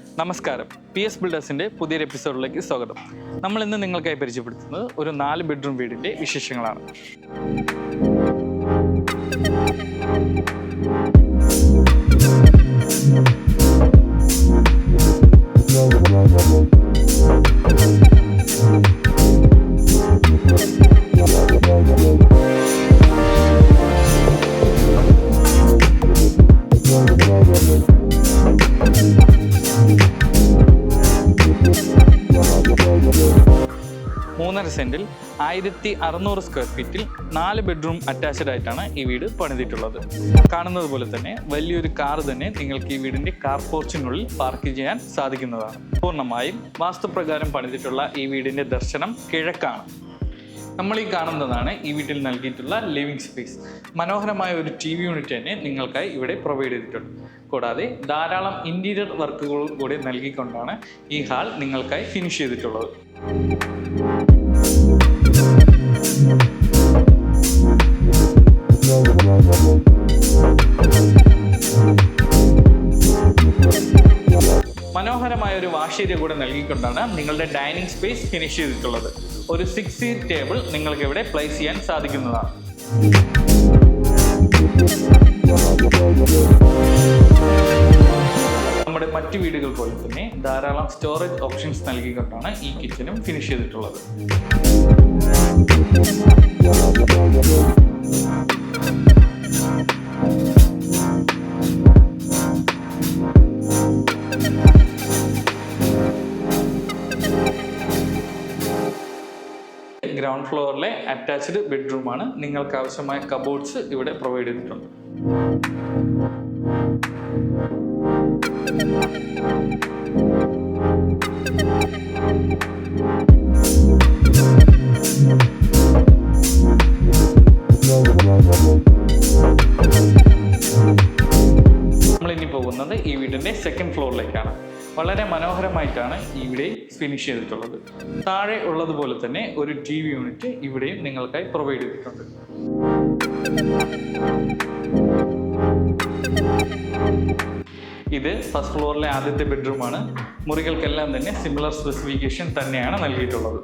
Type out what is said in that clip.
നമസ്കാരം. P S ബിൽഡേഴ്സിന്റെ പുതിയൊരു എപ്പിസോഡിലേക്ക് സ്വാഗതം. നമ്മൾ ഇന്ന് നിങ്ങൾക്കായി പരിചയപ്പെടുത്തുന്നത് ഒരു നാല് ബെഡ്റൂം വീടിന്റെ വിശേഷങ്ങളാണ്. മൂന്നര സെന്റിൽ ആയിരത്തി അറുന്നൂറ് സ്ക്വയർ ഫീറ്റിൽ നാല് ബെഡ്റൂം അറ്റാച്ച്ഡ് ആയിട്ടാണ് ഈ വീട് പണിതിട്ടുള്ളത്. കാണുന്നത് പോലെ തന്നെ വലിയൊരു കാർ തന്നെ നിങ്ങൾക്ക് ഈ വീടിന്റെ കാർ പോർച്ചിനുള്ളിൽ പാർക്ക് ചെയ്യാൻ സാധിക്കുന്നതാണ്. പൂർണമായും വാസ്തുപ്രകാരം പണിതിട്ടുള്ള ഈ വീടിന്റെ ദർശനം കിഴക്കാണ്. നമ്മൾ ഈ കാണുന്നതാണ് ഈ വീട്ടിൽ നൽകിയിട്ടുള്ള ലിവിംഗ് സ്പേസ് മനോഹരമായ ഒരു ടി വി യൂണിറ്റ് തന്നെ നിങ്ങൾക്കായി ഇവിടെ പ്രൊവൈഡ് ചെയ്തിട്ടുണ്ട്. കൂടാതെ ധാരാളം ഇന്റീരിയർ വർക്കുകൾ കൂടി നൽകിക്കൊണ്ടാണ് ഈ ഹാൾ നിങ്ങൾക്കായി ഫിനിഷ് ചെയ്തിട്ടുള്ളത്. മനോഹരമായ ഒരു വാഷേരിയ കൂടെ നൽകിക്കൊണ്ടാണ് നിങ്ങളുടെ ഡൈനിങ് സ്പേസ് ഫിനിഷ് ചെയ്തിട്ടുള്ളത്. ഒരു സിക്സ് സീറ്റ് ടേബിൾ നിങ്ങൾക്ക് ഇവിടെ പ്ലേസ് ചെയ്യാൻ സാധിക്കുന്നതാണ്. മറ്റു വീടുകൾ പോലെ തന്നെ ധാരാളം സ്റ്റോറേജ് ഓപ്ഷൻസ് നൽകിക്കൊണ്ടാണ് ഈ കിച്ചനും ഫിനിഷ് ചെയ്തിട്ടുള്ളത്. ഗ്രൗണ്ട് ഫ്ലോറിലെ അറ്റാച്ച്ഡ് ബെഡ്റൂമാണ് നിങ്ങൾക്ക് ആവശ്യമായ കബോർഡ്സ് ഇവിടെ പ്രൊവൈഡ് ചെയ്തിട്ടുണ്ട്. ഈ വീടിന്റെ സെക്കൻഡ് ഫ്ലോറിലേക്കാണ് വളരെ മനോഹരമായിട്ടാണ് ഇവിടെ ഫിനിഷ് ചെയ്തിട്ടുള്ളത്. താഴെ ഉള്ളതുപോലെ തന്നെ ഒരു ടി വി യൂണിറ്റ് ഇവിടെയും നിങ്ങൾക്കായി പ്രൊവൈഡ് ചെയ്തിട്ടുണ്ട്. ഇത് ഫസ്റ്റ് ഫ്ലോറിലെ ആദ്യത്തെ ബെഡ്റൂമാണ്. മുറികൾക്കെല്ലാം തന്നെ സിമിലർ സ്പെസിഫിക്കേഷൻ തന്നെയാണ് നൽകിയിട്ടുള്ളത്.